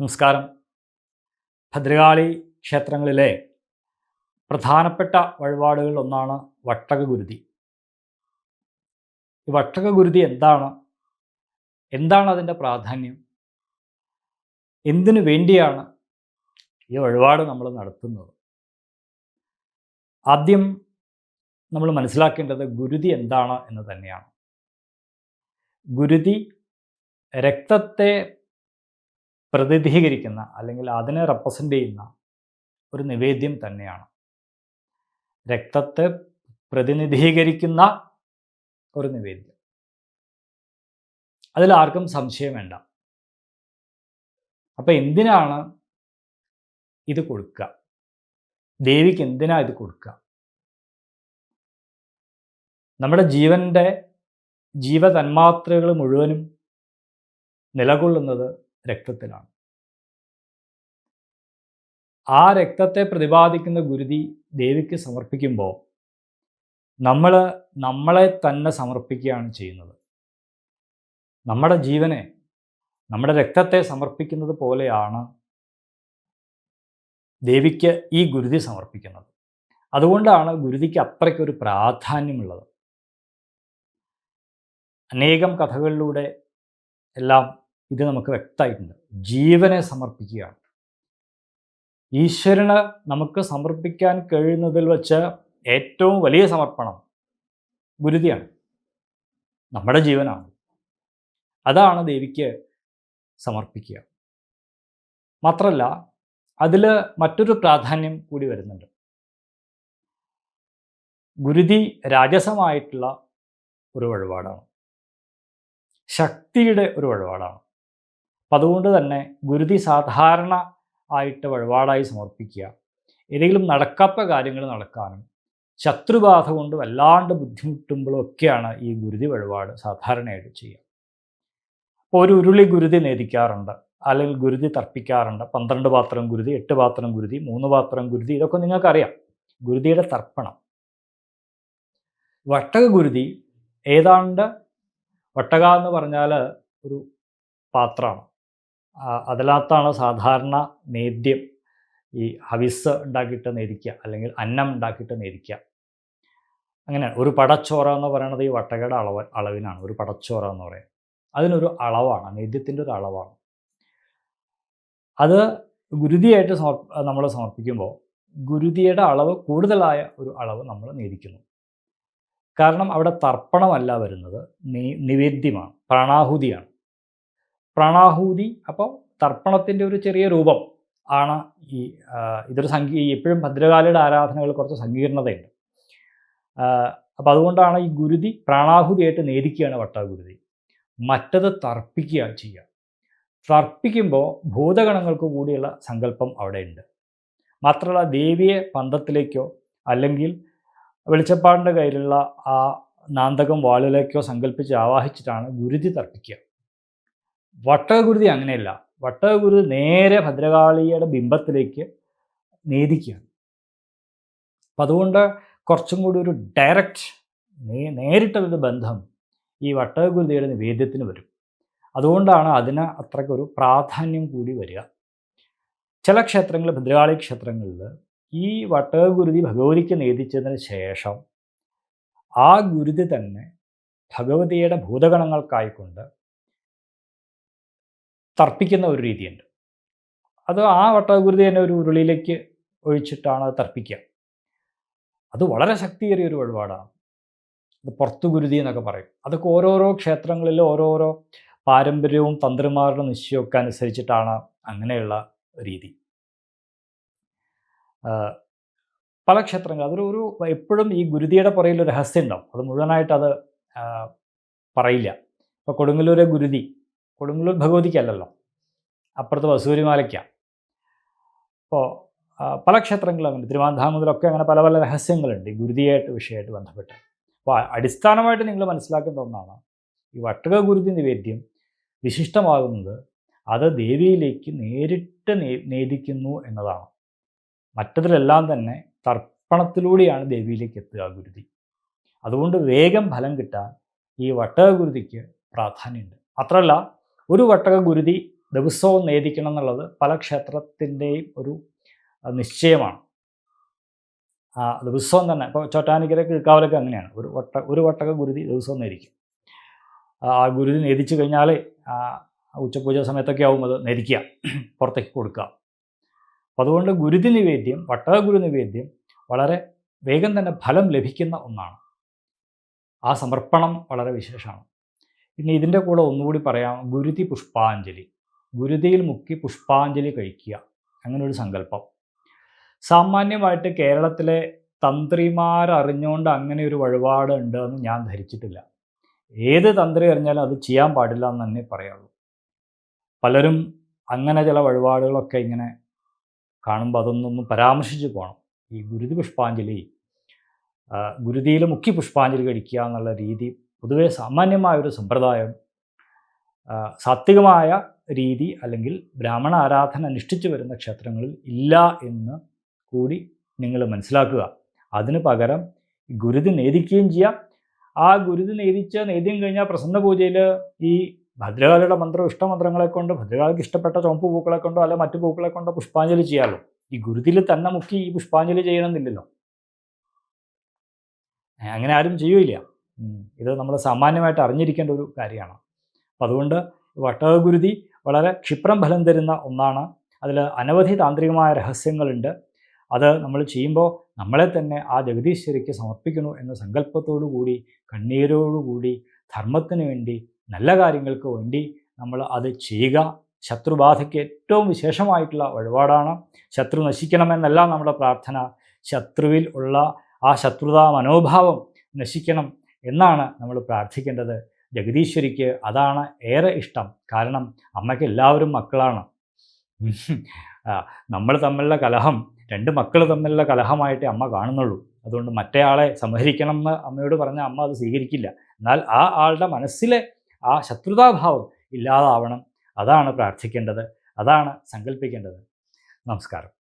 നമസ്കാരം. ഭദ്രകാളി ക്ഷേത്രങ്ങളിലെ പ്രധാനപ്പെട്ട വഴിപാടുകളിൽ ഒന്നാണ് വട്ടകഗുരുതി. ഈ വട്ടകഗുരുതി എന്താണ്? എന്താണ് അതിന്റെ പ്രാധാന്യം? എന്തിനു വേണ്ടിയാണ് ഈ വഴിപാട് നമ്മൾ നടത്തുന്നത്? ആദ്യം നമ്മൾ മനസ്സിലാക്കേണ്ടത് ഗുരുതി എന്താണ് എന്ന് തന്നെയാണ്. ഗുരുതി രക്തത്തെ പ്രതിനിധീകരിക്കുന്ന അല്ലെങ്കിൽ അതിനെ റെപ്രസെന്റ് ചെയ്യുന്ന ഒരു നിവേദ്യം തന്നെയാണ്. രക്തത്തെ പ്രതിനിധീകരിക്കുന്ന ഒരു നിവേദ്യം. അതിൽ ആർക്കും സംശയം വേണ്ട. അപ്പം എന്തിനാണ് ഇത് കൊടുക്കുക? ദേവിക്ക് എന്തിനാ ഇത് കൊടുക്കുക? നമ്മുടെ ജീവന്റെ ജീവതന്മാത്രകൾ മുഴുവനും നിലകൊള്ളുന്നത് രക്തത്തിലാണ്. ആ രക്തത്തെ പ്രതിപാദിക്കുന്ന ഗുരുതി ദേവിക്ക് സമർപ്പിക്കുമ്പോൾ നമ്മൾ നമ്മളെ തന്നെ സമർപ്പിക്കുകയാണ് ചെയ്യുന്നത്. നമ്മുടെ ജീവനെ നമ്മുടെ രക്തത്തെ സമർപ്പിക്കുന്നത് പോലെയാണ് ദേവിക്ക് ഈ ഗുരുതി സമർപ്പിക്കുന്നത്. അതുകൊണ്ടാണ് ഗുരുതിക്ക് അത്രയ്ക്കൊരു പ്രാധാന്യമുള്ളത്. അനേകം കഥകളിലൂടെ എല്ലാം ഇത് നമുക്ക് വ്യക്തമായിട്ടുണ്ട്. ജീവനെ സമർപ്പിക്കുകയാണ്. ഈശ്വരന് നമുക്ക് സമർപ്പിക്കാൻ കഴിയുന്നതിൽ വെച്ച് ഏറ്റവും വലിയ സമർപ്പണം ഗുരുതിയാണ്. നമ്മുടെ ജീവനാണ്. അതാണ് ദേവിക്ക് സമർപ്പിക്കുക. മാത്രമല്ല അതിൽ മറ്റൊരു പ്രാധാന്യം കൂടി വരുന്നുണ്ട്. ഗുരുതി രാജസമായിട്ടുള്ള ഒരു വഴിപാടാണ്. ശക്തിയുടെ ഒരു വഴിപാടാണ്. അപ്പം അതുകൊണ്ട് തന്നെ ഗുരുതി സാധാരണ ആയിട്ട് വഴിപാടായി സമർപ്പിക്കുക. ഏതെങ്കിലും നടക്കാത്ത കാര്യങ്ങൾ നടക്കാനും ശത്രുബാധ കൊണ്ട് വല്ലാണ്ട് ബുദ്ധിമുട്ടുമ്പോഴും ഒക്കെയാണ് ഈ ഗുരുതി വഴിപാട് സാധാരണയായിട്ട് ചെയ്യുക. അപ്പോൾ ഒരു ഉരുളി ഗുരുതി നേദിക്കാറുണ്ട് അല്ലെങ്കിൽ ഗുരുതി തർപ്പിക്കാറുണ്ട്. പന്ത്രണ്ട് പാത്രം ഗുരുതി എട്ട് പാത്രം ഗുരുതി മൂന്ന് പാത്രം ഗുരുതി ഇതൊക്കെ നിങ്ങൾക്കറിയാം. ഗുരുതിയുടെ തർപ്പണം. വട്ടക ഗുരുതി ഏതാണ്ട് വട്ടക എന്ന് പറഞ്ഞാൽ ഒരു പാത്രമാണ് അതിനകത്താണ് സാധാരണ നേദ്യം ഈ ഹവിസ് ഉണ്ടാക്കിയിട്ട് നേരിക്കുക അല്ലെങ്കിൽ അന്നം ഉണ്ടാക്കിയിട്ട് നേരിക്കുക അങ്ങനെ ഒരു പടച്ചോറ എന്ന് പറയുന്നത് ഈ വട്ടകയുടെ അളവ് അളവിനാണ്. ഒരു പടച്ചോറ എന്ന് പറയുന്നത്. അതിനൊരു അളവാണ്. നേദ്യത്തിന്റെ ഒരു അളവാണ്. അത് ഗുരുതിയായിട്ട് നമ്മൾ സമർപ്പിക്കുമ്പോൾ ഗുരുതിയുടെ അളവ് കൂടുതലായ ഒരു അളവ് നമ്മൾ നേദിക്കുന്നു. കാരണം അവിടെ തർപ്പണമല്ല വരുന്നത്. നിവേദ്യമാണ്. പ്രാണാഹുതിയാണ്. പ്രാണാഹൂതി അപ്പോൾ തർപ്പണത്തിന്റെ ഒരു ചെറിയ രൂപം ആണ് ഈ ഇതൊരു സംഗീ എപ്പോഴും ഭദ്രകാലയുടെ ആരാധനകൾ കുറച്ച് സങ്കീർണതയുണ്ട്. അപ്പോൾ അതുകൊണ്ടാണ് ഈ ഗുരുതി പ്രാണാഹുതിയായിട്ട് നേദിക്കുകയാണ് വട്ടാഗുരുതി. മറ്റത് തർപ്പിക്കുക ചെയ്യുക. തർപ്പിക്കുമ്പോൾ ഭൂതഗണങ്ങൾക്ക് കൂടിയുള്ള സങ്കല്പം അവിടെയുണ്ട്. മാത്രമല്ല ദേവിയെ പന്തത്തിലേക്കോ അല്ലെങ്കിൽ വെളിച്ചപ്പാടിന്റെ കയ്യിലുള്ള ആ നാന്തകം വാളിലേക്കോ സങ്കല്പിച്ച് ആവാഹിച്ചിട്ടാണ് ഗുരുതി തർപ്പിക്കുക. വട്ടകഗുരുതി അങ്ങനെയല്ല. വട്ടകുരുതി നേരെ ഭദ്രകാളിയുടെ ബിംബത്തിലേക്ക് നേദിക്കുകയാണ്. അപ്പം അതുകൊണ്ട് കുറച്ചും കൂടി ഒരു ഡയറക്റ്റ് നേരിട്ടുള്ളൊരു ബന്ധം ഈ വട്ടകുരുതിയുടെ നിവേദ്യത്തിന് വരും. അതുകൊണ്ടാണ് അതിന് അത്രയ്ക്കൊരു പ്രാധാന്യം കൂടി വരിക. ചില ക്ഷേത്രങ്ങൾ ഭദ്രകാളി ക്ഷേത്രങ്ങളിൽ ഈ വട്ടകുരുതി ഭഗവതിക്ക് നേദിച്ചതിന് ശേഷം ആ ഗുരുതി തന്നെ ഭഗവതിയുടെ ഭൂതഗണങ്ങൾക്കായിക്കൊണ്ട് തർപ്പിക്കുന്ന ഒരു രീതിയുണ്ട്. അത് ആ വട്ടഗുരുതി തന്നെ ഒരു ഉരുളിയിലേക്ക് ഒഴിച്ചിട്ടാണ് അത് തർപ്പിക്കുക. അത് വളരെ ശക്തിയേറിയ ഒരു വഴിപാടാണ്. അത് പുറത്തു ഗുരുതി എന്നൊക്കെ പറയും. അതൊക്കെ ഓരോരോ ക്ഷേത്രങ്ങളിൽ ഓരോരോ പാരമ്പര്യവും തന്ത്രിമാരുടെ നിശ്ചയമൊക്കെ അനുസരിച്ചിട്ടാണ് അങ്ങനെയുള്ള രീതി. പല ക്ഷേത്രങ്ങൾ. അതൊരു ഒരു എപ്പോഴും ഈ ഗുരുതിയുടെ പുറയിൽ ഒരു രഹസ്യം ഉണ്ടാവും. അത് മുഴുവനായിട്ട് അത് പറയില്ല. ഇപ്പോൾ കൊടുങ്ങല്ലൂരെ ഗുരുതി. കൊടുങ്ങല്ലൂർ ഭഗവതിക്കല്ലല്ലോ അപ്പുറത്ത് വസൂരിമാലയ്ക്കാണ് അപ്പോൾ പല ക്ഷേത്രങ്ങളും അങ്ങനെ തിരുവാന്താമതിലൊക്കെ അങ്ങനെ പല പല രഹസ്യങ്ങളുണ്ട് ഈ ഗുരുതിയായിട്ട് വിഷയമായിട്ട് ബന്ധപ്പെട്ട്. അപ്പോൾ അടിസ്ഥാനമായിട്ട് നിങ്ങൾ മനസ്സിലാക്കേണ്ട ഒന്നാണ് ഈ വട്ടക ഗുരുതി നിവേദ്യം വിശിഷ്ടമാകുന്നത് അത് ദേവിയിലേക്ക് നേരിട്ട് നേദിക്കുന്നു എന്നതാണ്. മറ്റതിലെല്ലാം തന്നെ തർപ്പണത്തിലൂടെയാണ് ദേവിയിലേക്ക് എത്തുക ഗുരുതി. അതുകൊണ്ട് വേഗം ഫലം കിട്ടാൻ ഈ വട്ടക ഗുരുതിക്ക് പ്രാധാന്യമുണ്ട്. മാത്രമല്ല ഒരു വട്ടക ഗുരുതി ദിവസവും നേദിക്കണം എന്നുള്ളത് പല ക്ഷേത്രത്തിന്റെയും ഒരു നിശ്ചയമാണ്. ആ ദിവസവും തന്നെ. ഇപ്പോൾ ചോട്ടാനിക്കര കീഴ്ക്കാവിലൊക്കെ അങ്ങനെയാണ്. ഒരു വട്ട ഒരു വട്ടക ഗുരുതി ദിവസവും നേരിക്കും ആ ഗുരുതി നേദിച്ചു കഴിഞ്ഞാൽ ഉച്ചപൂജ സമയത്തൊക്കെ ആവും അത് നേരിക്കുക പുറത്തേക്ക് കൊടുക്കുക. അപ്പോൾ അതുകൊണ്ട് ഗുരുതി നിവേദ്യം വട്ടക ഗുരു നിവേദ്യം വളരെ വേഗം തന്നെ ഫലം ലഭിക്കുന്ന ഒന്നാണ്. ആ സമർപ്പണം വളരെ വിശേഷമാണ്. പിന്നെ ഇതിന്റെ കൂടെ ഒന്നുകൂടി പറയാം. ഗുരുതി പുഷ്പാഞ്ജലി. ഗുരുതിയിൽ മുക്കി പുഷ്പാഞ്ജലി കഴിക്കുക. അങ്ങനെ ഒരു സങ്കല്പം. സാമാന്യമായിട്ട് കേരളത്തിലെ തന്ത്രിമാരറിഞ്ഞുകൊണ്ട് അങ്ങനെ ഒരു വഴിപാട് ഉണ്ട് എന്ന് ഞാൻ ധരിച്ചിട്ടില്ല. ഏത് തന്ത്രി അറിഞ്ഞാലും അത് ചെയ്യാൻ പാടില്ല എന്ന് തന്നെ പറയുള്ളൂ പലരും അങ്ങനെ ചില വഴിപാടുകളൊക്കെ ഇങ്ങനെ കാണുമ്പോൾ അതൊന്നൊന്ന് പരാമർശിച്ച് പോകണം ഈ ഗുരുതി പുഷ്പാഞ്ജലി ഗുരുതിയിൽ മുഖ്യ പുഷ്പാഞ്ജലി കഴിക്കുക എന്നുള്ള രീതി പൊതുവേ സാമാന്യമായൊരു സമ്പ്രദായം സാത്വികമായ രീതി അല്ലെങ്കിൽ ബ്രാഹ്മണ ആരാധന അനുഷ്ഠിച്ചു വരുന്ന ക്ഷേത്രങ്ങളിൽ ഇല്ല എന്ന് കൂടി നിങ്ങൾ മനസ്സിലാക്കുക. അതിന് പകരം ഗുരുതി നേദിക്കുകയും ചെയ്യാം. ആ ഗുരുതി നേദിച്ച് നേദ്യം കഴിഞ്ഞാൽ പ്രസന്ന പൂജയിൽ ഈ ഭദ്രകാളിയുടെ മന്ത്രം ഇഷ്ടമന്ത്രങ്ങളെ കൊണ്ട് ഭദ്രകാളിക്ക് ഇഷ്ടപ്പെട്ട ചുവപ്പ് പൂക്കളെ കൊണ്ടോ അല്ല മറ്റു പൂക്കളെ കൊണ്ടോ പുഷ്പാഞ്ജലി ചെയ്യാമല്ലോ ഈ ഗുരുതിൽ തന്നെ മുക്കി ഈ പുഷ്പാഞ്ജലി ചെയ്യണമെന്നില്ലല്ലോ. അങ്ങനെ ആരും ചെയ്യൂല ഇത് നമ്മൾ സാമാന്യമായിട്ട് അറിഞ്ഞിരിക്കേണ്ട ഒരു കാര്യമാണ്. അതുകൊണ്ട് വട്ടകഗുരുതി വളരെ ക്ഷിപ്രം ഫലം തരുന്ന ഒന്നാണ്. അതിൽ അനവധി താന്ത്രികമായ രഹസ്യങ്ങളുണ്ട്. അത് നമ്മൾ ചെയ്യുമ്പോൾ നമ്മളെ തന്നെ ആ ജഗദീശ്വരിക്ക് സമർപ്പിക്കുന്നു എന്ന സങ്കല്പത്തോടു കൂടി കണ്ണീരോടുകൂടി ധർമ്മത്തിന് വേണ്ടി നല്ല കാര്യങ്ങൾക്ക് വേണ്ടി നമ്മൾ അത് ചെയ്യുക. ശത്രുബാധയ്ക്ക് ഏറ്റവും വിശേഷമായിട്ടുള്ള വഴിപാടാണ്. ശത്രു നശിക്കണമെന്നല്ല നമ്മുടെ പ്രാർത്ഥന. ശത്രുവിൽ ഉള്ള ആ ശത്രുതാ മനോഭാവം നശിക്കണം എന്നാണ് നമ്മൾ പ്രാർത്ഥിക്കേണ്ടത്. ജഗദീശ്വരിക്ക് അതാണ് ഏറെ ഇഷ്ടം. കാരണം അമ്മയ്ക്ക് എല്ലാവരും മക്കളാണ്. നമ്മൾ തമ്മിലുള്ള കലഹം രണ്ട് മക്കൾ തമ്മിലുള്ള കലഹമായിട്ടേ അമ്മ കാണുന്നുള്ളൂ. അതുകൊണ്ട് മറ്റേയാളെ സംഹരിക്കണം എന്ന് അമ്മയോട് പറഞ്ഞ അമ്മ അത് സ്വീകരിക്കില്ല. എന്നാൽ ആ ആളുടെ മനസ്സിലെ ആ ശത്രുതാഭാവം ഇല്ലാതാവണം. അതാണ് പ്രാർത്ഥിക്കേണ്ടത്. അതാണ് സങ്കല്പിക്കേണ്ടത് നമസ്കാരം.